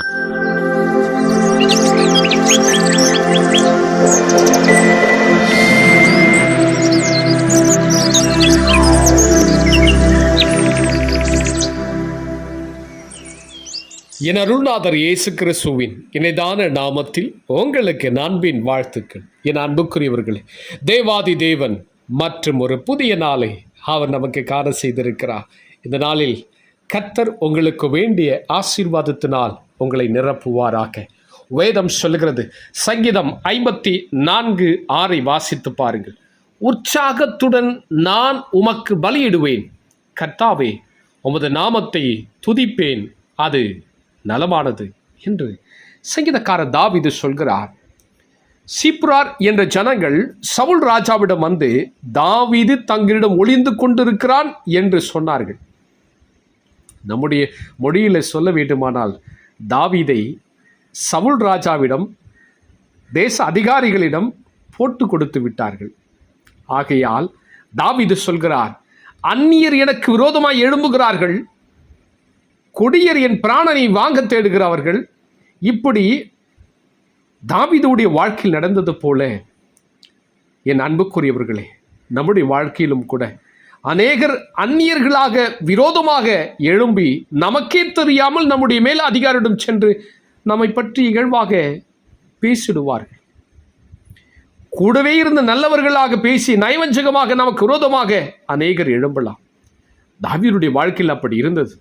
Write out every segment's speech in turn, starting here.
என் அருள்நாதர் இயேசு கிறிஸ்துவின் இணைதான நாமத்தில் உங்களுக்கு நண்பின் அன்பின் வாழ்த்துக்கள். என் அன்புக்குரியவர்களே தேவாதி தேவன் மற்றும் ஒரு புதிய நாளை அவர் நமக்கு காண செய்திருக்கிறார். இந்த நாளில் கத்தர் உங்களுக்கு வேண்டிய ஆசீர்வாதத்தினால் உங்களை நிரப்புவாராக. வேதம் சொல்கிறது சங்கீதம் ஐம்பத்தி நான்கு ஆறை வாசித்து பாருங்கள். உற்சாகத்துடன் நான் உமக்கு பலியிடுவேன். கர்த்தாவே உமது நாமத்தை துதிப்பேன். அது நலமானது என்று சங்கீதக்காரர் தாவிது சொல்கிறார். சீப்ரார் என்ற ஜனங்கள் சவுல் ராஜாவிடம் வந்து தாவிது தங்களிடம் ஒளிந்து கொண்டிருக்கிறான் என்று சொன்னார்கள். நம்முடைய மொழியில் சொல்ல வேண்டுமானால் தாவீதை சவுல் ராஜாவிடம் தேச அதிகாரிகளிடம் போட்டு கொடுத்து விட்டார்கள். ஆகையால் தாவிது சொல்கிறார் அந்நியர் எனக்கு விரோதமாய் எழும்புகிறார்கள். கொடியர் என் பிராணனை வாங்க தேடுகிறவர்கள். இப்படி தாவிதுடைய வாழ்க்கையில் நடந்தது போல என் அன்புக்குரியவர்களே நம்முடைய வாழ்க்கையிலும் கூட அநேகர் அந்நியர்களாக விரோதமாக எழும்பி நமக்கே தெரியாமல் நம்முடைய மேல் அதிகாரிடம் சென்று நம்மை பற்றி இகழ்வாக பேசிடுவார்கள். கூடவே இருந்த நல்லவர்களாக பேசி நயவஞ்சகமாக நமக்கு விரோதமாக அநேகர் எழும்பலாம். தாவீருடைய வாழ்க்கையில் அப்படி இருந்தது.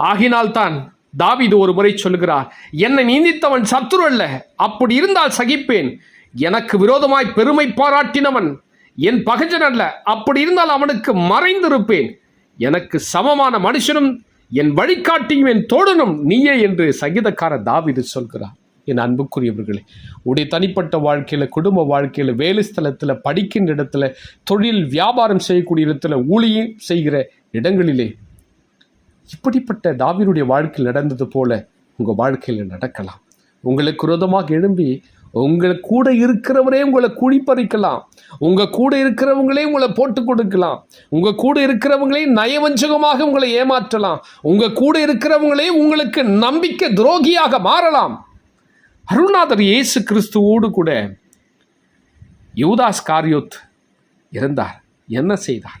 ஆகினால்தான் தாவிது ஒரு முறை சொல்கிறார் என்னை நீந்தித்தவன் சத்துரு அல்ல அப்படி இருந்தால் சகிப்பேன். எனக்கு விரோதமாய் பெருமை பாராட்டினவன் என் பகஜன் அல்ல. அப்படி இருந்தால் அவனுக்கு மறைந்திருப்பேன். எனக்கு சமமான மனுஷனும் என் வழிகாட்டியும் என் தோழனும் நீயே என்று சங்கீதக்கார தாவிது சொல்கிறார். என் அன்புக்குரியவர்களே உடைய தனிப்பட்ட வாழ்க்கையில் குடும்ப வாழ்க்கையில் வேலை ஸ்தலத்தில் படிக்கின்ற இடத்துல தொழில் வியாபாரம் செய்யக்கூடிய இடத்துல ஊழியம் செய்கிற இடங்களிலே இப்படிப்பட்ட தாவினுடைய வாழ்க்கையில் நடந்தது போல உங்கள் வாழ்க்கையில் நடக்கலாம். உங்களுக்கு விரோதமாக எழும்பி உங்கள் கூட இருக்கிறவரே உங்களை குழிப்பறிக்கலாம். உங்கள் கூட இருக்கிறவங்களே உங்களை போட்டு கொடுக்கலாம். உங்கள் கூட இருக்கிறவங்களே நயவஞ்சகமாக உங்களை ஏமாற்றலாம். உங்கள் கூட இருக்கிறவங்களே உங்களுக்கு நம்பிக்கை துரோகியாக மாறலாம். அருள்நாதர் இயேசு கிறிஸ்துவோடு கூட யூதாஸ் காரியோத் இருந்தார் என்ன செய்தார்?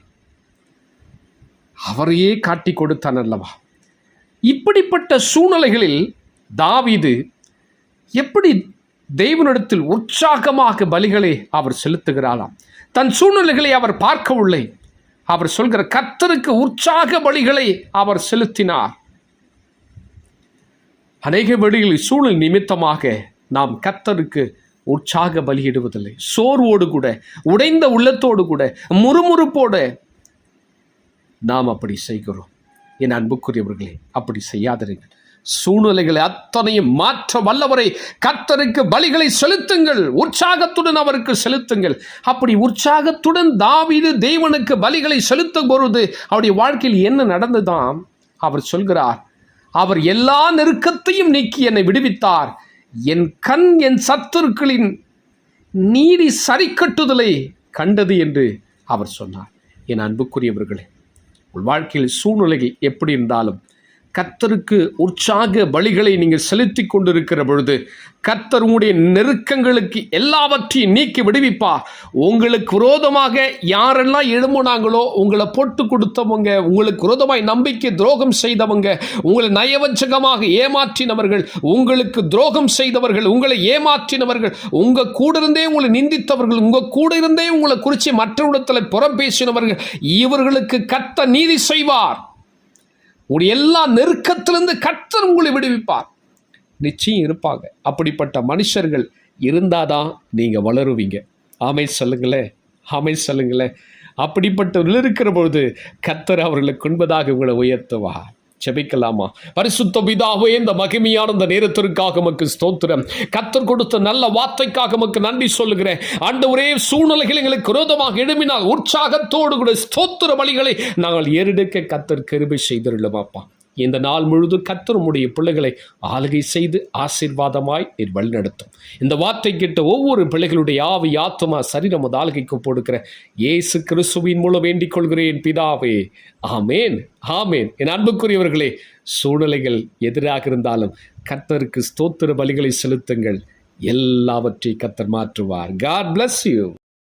அவரையே காட்டி கொடுத்தான் அல்லவா? இப்படிப்பட்ட சூழ்நிலைகளில் தாவிது எப்படி தெய்வனிடத்தில் உற்சாகமாக பலிகளை அவர் செலுத்துகிறாராம். தன் சூழ்நிலைகளை அவர் பார்க்கவில்லை. அவர் சொல்கிற கர்த்தருக்கு உற்சாக பலிகளை அவர் செலுத்தினார். அநேக வழிகளில் சூழல் நிமித்தமாக நாம் கர்த்தருக்கு உற்சாக பலியிடுவதில்லை. சோர்வோடு கூட உடைந்த உள்ளத்தோடு கூட முறுமுறுப்போடு நாம் அப்படி செய்கிறோம். என் அன்புக்குரியவர்களே அப்படி செய்யாதிருங்கள். சூழ்நிலைகளை அத்தனையும் மாற்ற வல்லவரை கர்த்தருக்கு பலிகளை செலுத்துங்கள் உற்சாகத்துடன் அவருக்கு செலுத்துங்கள். அப்படி உற்சாகத்துடன் தாவீது தேவனுக்கு பலிகளை செலுத்தும் பொழுது அவருடைய வாழ்க்கையில் என்ன நடந்துதான் அவர் சொல்கிறார் அவர் எல்லா நெருக்கத்தையும் நீக்கி என்னை விடுவித்தார். என் கண் என் சத்துருக்களின் நீதி சரிக்கட்டுதலை கண்டது என்று அவர் சொன்னார். என் அன்புக்குரியவர்களே உள் வாழ்க்கையில் சூழ்நிலைகள் எப்படி இருந்தாலும் கர்த்தருக்கு உற்சாக வழிகளை நீங்கள் செலுத்தி கொண்டிருக்கிற பொழுது கர்த்தர் உங்களுடைய நெருக்கங்களுக்கு எல்லாவற்றையும் நீக்கி விடுவிப்பார் உங்களுக்கு விரோதமாக யாரெல்லாம் எழும்புனாங்களோ உங்களை போட்டு கொடுத்தவங்க உங்களுக்கு விரோதமாய் நம்பிக்கை துரோகம் செய்தவங்க உங்களை நயவஞ்சகமாக ஏமாற்றினவர்கள் உங்களுக்கு துரோகம் செய்தவர்கள் உங்களை ஏமாற்றினவர்கள் உங்கள் கூட இருந்தே உங்களை நிந்தித்தவர்கள் உங்கள் கூட இருந்தே உங்களை குறித்து மற்றவிடத்தில் புறம் பேசினவர்கள் இவர்களுக்கு கத்த நீதி செய்வார். உங்களுடைய எல்லா நெருக்கத்திலிருந்து கர்த்தர் உங்களை விடுவிப்பார். நிச்சயம் இருப்பாங்க. அப்படிப்பட்ட மனுஷர்கள் இருந்தாதான் நீங்கள் வளருவீங்க. ஆமை சொல்லுங்களேன் ஆமை சொல்லுங்களேன் அப்படிப்பட்ட இருக்கிற பொழுது கத்தர் அவர்களுக்கு உண்பதாக உங்களை உயர்த்துவார். செபிக்கலாமா பரிசுத்த பிதாவே இந்த மகிமையான இந்த நேரத்திற்காக மக்கு ஸ்தோத்திரம். கத்தர் கொடுத்த நல்ல வார்த்தைக்காக மக்கு நன்றி சொல்லுகிறேன். ஆண்டு ஒரே சூழ்நிலைகள் எங்களுக்கு விரோதமாக எழுப்பினால் உற்சாகத்தோடு கூட ஸ்தோத்திர வழிகளை நாங்கள் ஏறெடுக்க கத்தர் கருபை செய்திருள்ளோமாப்பா இந்த நாள் முழுதும் கத்தர் பிள்ளைகளை ஆளுகை செய்து ஆசீர்வாதமாய் நீர் வழிநடத்தும். இந்த வார்த்தை கிட்ட ஒவ்வொரு பிள்ளைகளுடைய ஆவி ஆத்மா சரீரம் அது ஆளுகைக்கு போடுக்கிற இயேசு கிறிஸ்துவின் மூலம் வேண்டிக் கொள்கிறேன் பிதாவே. ஆமேன் ஆமேன். என் அன்புக்குரியவர்களே சூழ்நிலைகள் எதிராக இருந்தாலும் கத்தருக்கு ஸ்தோத்திர பலிகளை செலுத்துங்கள். எல்லாவற்றையும் கத்தர் மாற்றுவார். God bless you